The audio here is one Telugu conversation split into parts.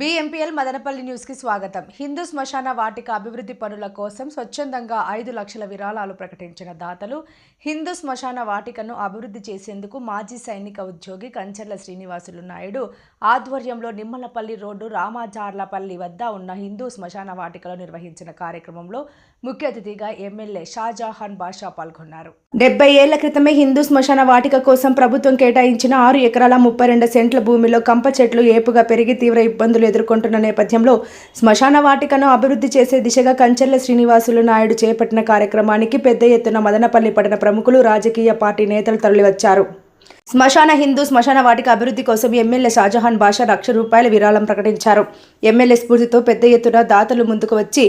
బీఎంపీఎల్ మదనపల్లి న్యూస్కి స్వాగతం. హిందూ శ్మశాన వాటిక అభివృద్ధి పనుల కోసం స్వచ్ఛందంగా ఐదు లక్షల విరాళాలు ప్రకటించిన దాతలు హిందూ శ్మశాన వాటికను అభివృద్ధి చేసేందుకు మాజీ సైనిక ఉద్యోగి కంచర్ల శ్రీనివాసులు నాయుడు ఆధ్వర్యంలో నిమ్మలపల్లి రోడ్డు రామాచార్లపల్లి వద్ద ఉన్న హిందూ శ్మశాన వాటికలో నిర్వహించిన కార్యక్రమంలో ముఖ్య అతిథిగా ఎమ్మెల్యే షాజహాన్ బాషా పాల్గొన్నారు. డెబ్బై ఏళ్ళ క్రితమే హిందూ శ్మశాన వాటిక కోసం ప్రభుత్వం కేటాయించిన ఆరు ఎకరాల ముప్పై రెండు సెంట్ల భూమిలో కంప చెట్లు ఏపుగా పెరిగి తీవ్ర ఇబ్బందులు ఎదుర్కొంటున్న నేపథ్యంలో శ్మశాన వాటికను అభివృద్ధి చేసే దిశగా కంచెర్ల శ్రీనివాసులు నాయుడు చేపట్టిన కార్యక్రమానికి పెద్ద ఎత్తున మదనపల్లి పట్టణ ప్రముఖులు రాజకీయ పార్టీ నేతలు తరలివచ్చారు. శ్మశాన హిందూ శ్మశాన వాటిక అభివృద్ధి కోసం ఎమ్మెల్యే షాజహాన్ బాషా లక్ష రూపాయల విరాళం ప్రకటించారు. ఎమ్మెల్యే స్ఫూర్తితో పెద్ద ఎత్తున దాతలు ముందుకు వచ్చి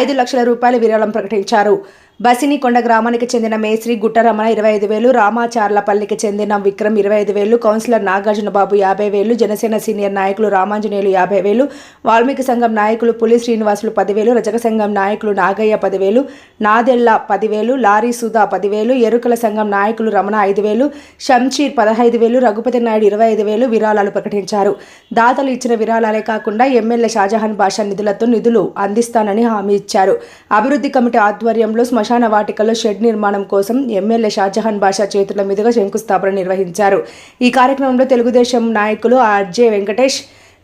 ఐదు లక్షల రూపాయల విరాళం ప్రకటించారు. బసినికొండ గ్రామానికి చెందిన మేశ్రీ గుట్టరమణ ఇరవై ఐదు వేలు రామాచార్లపల్లికి చెందిన విక్రమ్ ఇరవై ఐదు వేలు కౌన్సిలర్ నాగార్జున బాబు యాభై వేలు జనసేన సీనియర్ నాయకులు రామాంజనేయులు యాభై వేలు వాల్మీకి సంఘం నాయకులు పులి శ్రీనివాసులు పదివేలు రజక సంఘం నాయకులు నాగయ్య పదివేలు నాదెళ్ళ పదివేలు లారీ సుధా పదివేలు ఎరుకల సంఘం నాయకులు రమణ ఐదు వేలు షంషీర్ పదహైదు వేలు రఘుపతి నాయుడు ఇరవై ఐదు వేలు విరాళాలు ప్రకటించారు. దాతలు ఇచ్చిన విరాళాలే కాకుండా ఎమ్మెల్యే షాజహాన్ బాషా నిధులతో నిధులు అందిస్తానని హామీ ఇచ్చారు. అభివృద్ధి కమిటీ ఆధ్వర్యంలో శ్మశాన వాటికలో షెడ్ నిర్మాణం కోసం ఎమ్మెల్యే షాజహాన్ బాషా చేతుల మీదుగా శంకుస్థాపన నిర్వహించారు. ఈ కార్యక్రమంలో తెలుగుదేశం నాయకులు ఆర్జే వెంకటేష్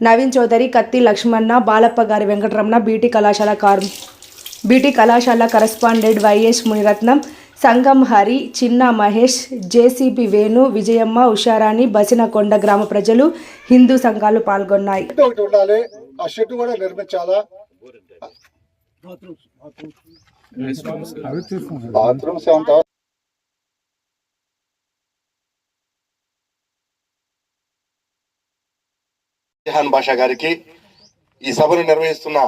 నవీన్ చౌదరి కత్తి లక్ష్మణ బాలప్ప గారి వెంకటరమణ బీటీ కళాశాల కార్ బీటీ కళాశాల correspondent YS Muniratnam Sangam Hari Chinna Mahesh JCB Venu Vijayamma Usharani Basinakonda గ్రామ ప్రజలు హిందూ సంఘాలు పాల్గొన్నాయి. బాత్రూమ్స్ జహాన్ బాషా గారికి ఈ సభను నిర్వహిస్తున్న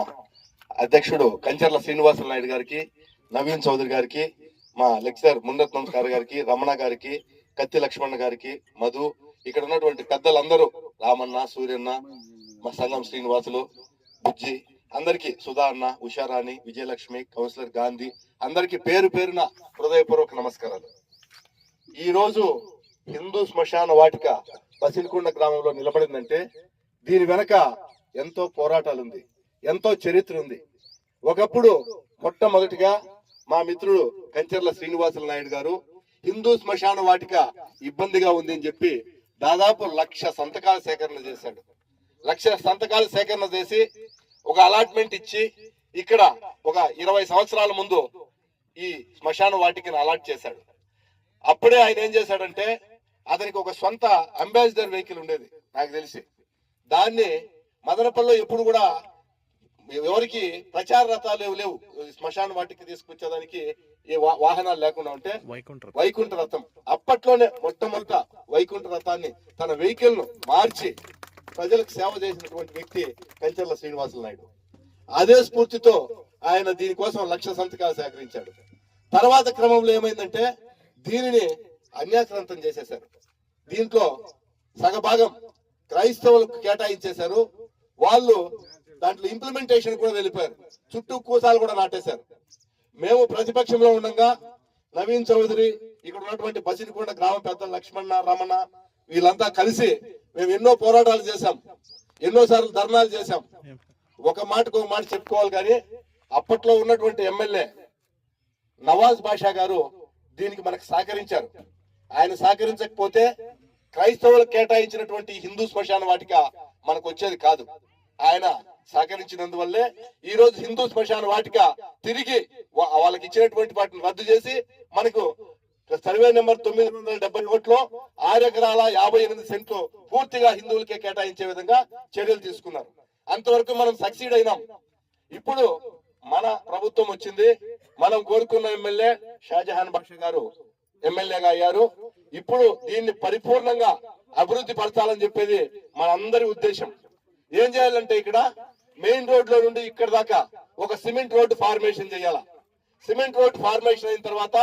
అధ్యక్షుడు కంచర్ల శ్రీనివాస నాయుడు గారికి నవీన్ చౌదరి గారికి మా లెక్చరర్ మున్నత్ నమస్కార్ గారికి రమణ గారికి కత్తి లక్ష్మణ్ గారికి మధు ఇక్కడ ఉన్నటువంటి పెద్దలందరూ రామన్న సూర్యన్న మా సంఘం శ్రీనివాసులు బుజ్జి అందరికి సుధా అన్న ఉషారాణి విజయలక్ష్మి కౌన్సిలర్ గాంధీ అందరికి పేరు పేరున హృదయపూర్వక నమస్కారాలు. ఈ రోజు హిందూ శ్మశాన వాటిక పసిలికొండ గ్రామంలో నిలబడిందంటే దీని వెనక ఎంతో పోరాటాలు ఉంది ఎంతో చరిత్ర ఉంది ఒకప్పుడు మొట్టమొదటిగా మా మిత్రుడు కంచర్ల శ్రీనివాసుల నాయుడు గారు హిందూ శ్మశాన వాటిక ఇబ్బందిగా ఉంది అని చెప్పి దాదాపు లక్ష సంతకాల సేకరణ చేశాడు. లక్ష సంతకాల సేకరణ చేసి ఒక అలాట్మెంట్ ఇచ్చి ఇక్కడ ఒక ఇరవై సంవత్సరాల ముందు ఈ శ్మశాన వాటికను అలాట్ చేశాడు. అప్పుడే ఆయన ఏం చేశాడంటే అతనికి ఒక సొంత అంబాసిడర్ వెహికల్ ఉండేది నాకు తెలిసి. దాన్ని మదనపల్లిలో ఎప్పుడు కూడా ఎవరికి ప్రచార రథాలు ఏవి లేవు. శ్మశాన వాటికి తీసుకొచ్చేదానికి ఏ వాహనాలు లేకుండా ఉంటే వైకుంఠ రథం. అప్పట్లోనే మొట్టమొదట వైకుంఠ రథాన్ని తన వెహికల్ను మార్చి ప్రజలకు సేవ చేసినటువంటి వ్యక్తి కంచెర్ల శ్రీనివాసులు నాయుడు. అదే స్ఫూర్తితో ఆయన దీనికోసం లక్ష సంతకాలు సేకరించాడు. తర్వాత క్రమంలో ఏమైందంటే దీనిని అన్యాక్రాంతం చేసేశారు. దీంట్లో సగభాగం క్రైస్తవులకు కేటాయించేశారు. వాళ్ళు దాంట్లో ఇంప్లిమెంటేషన్ కూడా వెళ్ళిపోయారు. చుట్టూ కూసాలు కూడా నాటేశారు. మేము ప్రతిపక్షంలో ఉండగా నవీన్ చౌదరి ఇక్కడ ఉన్నటువంటి బసిరికొండ గ్రామ పెద్ద లక్ష్మణ రమణ వీళ్ళంతా కలిసి మేము ఎన్నో పోరాటాలు చేశాం. ఎన్నో సార్లు ధర్నాలు చేశాం. ఒక మాటకు ఒక మాట చెప్పుకోవాలి కానీ అప్పట్లో ఉన్నటువంటి ఎమ్మెల్యే నవాజ్ బాషా గారు దీనికి మనకు సహకరించారు. ఆయన సహకరించకపోతే క్రైస్తవులకు కేటాయించినటువంటి హిందూ శ్మశాన వాటిక మనకు వచ్చేది కాదు. ఆయన సహకరించినందువల్లే ఈ రోజు హిందూ శ్మశాన వాటిక తిరిగి వాళ్ళకి ఇచ్చినటువంటి వాటిని రద్దు చేసి మనకు సర్వే నెంబర్ తొమ్మిది వందల డెబ్బై ఒకటిలో ఆరు ఎకరాల యాభై ఎనిమిది సెంట్లు పూర్తిగా హిందువులకే కేటాయించే విధంగా చర్యలు తీసుకున్నారు. అంతవరకు మనం సక్సీడ్ అయినాం. ఇప్పుడు మన ప్రభుత్వం వచ్చింది. మనం కోరుకున్న ఎమ్మెల్యే షాజహాన్ బాషా గారు ఎమ్మెల్యేగా అయ్యారు. ఇప్పుడు దీన్ని పరిపూర్ణంగా అభివృద్ధి పరచాలని చెప్పేది మనందరి ఉద్దేశం. ఏం చేయాలంటే ఇక్కడ మెయిన్ రోడ్లో నుండి ఇక్కడ దాకా ఒక సిమెంట్ రోడ్డు ఫార్మేషన్ చేయాల? సిమెంట్ రోడ్ ఫార్మేషన్ అయిన తర్వాత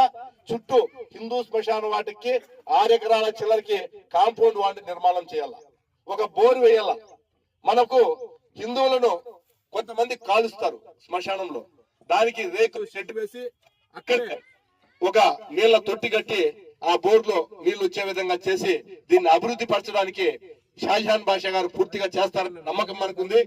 చుట్టూ హిందూ శ్మశాన వాటికి ఆరు ఎకరాల చిల్లరకి కాంపౌండ్ వాటి నిర్మాణం చేయాల. ఒక బోర్ వేయాల. మనకు హిందువులను కొంతమంది కాలుస్తారు శ్మశానంలో. దానికి రేకు షెడ్ వేసి అక్కడే ఒక నీళ్ళ తొట్టి కట్టి ఆ బోర్డులో నీళ్ళు వచ్చే విధంగా చేసి దీన్ని అభివృద్ధి పరచడానికి షాజహాన్ బాషా గారు పూర్తిగా చేస్తారని నమ్మకం మనకుంది.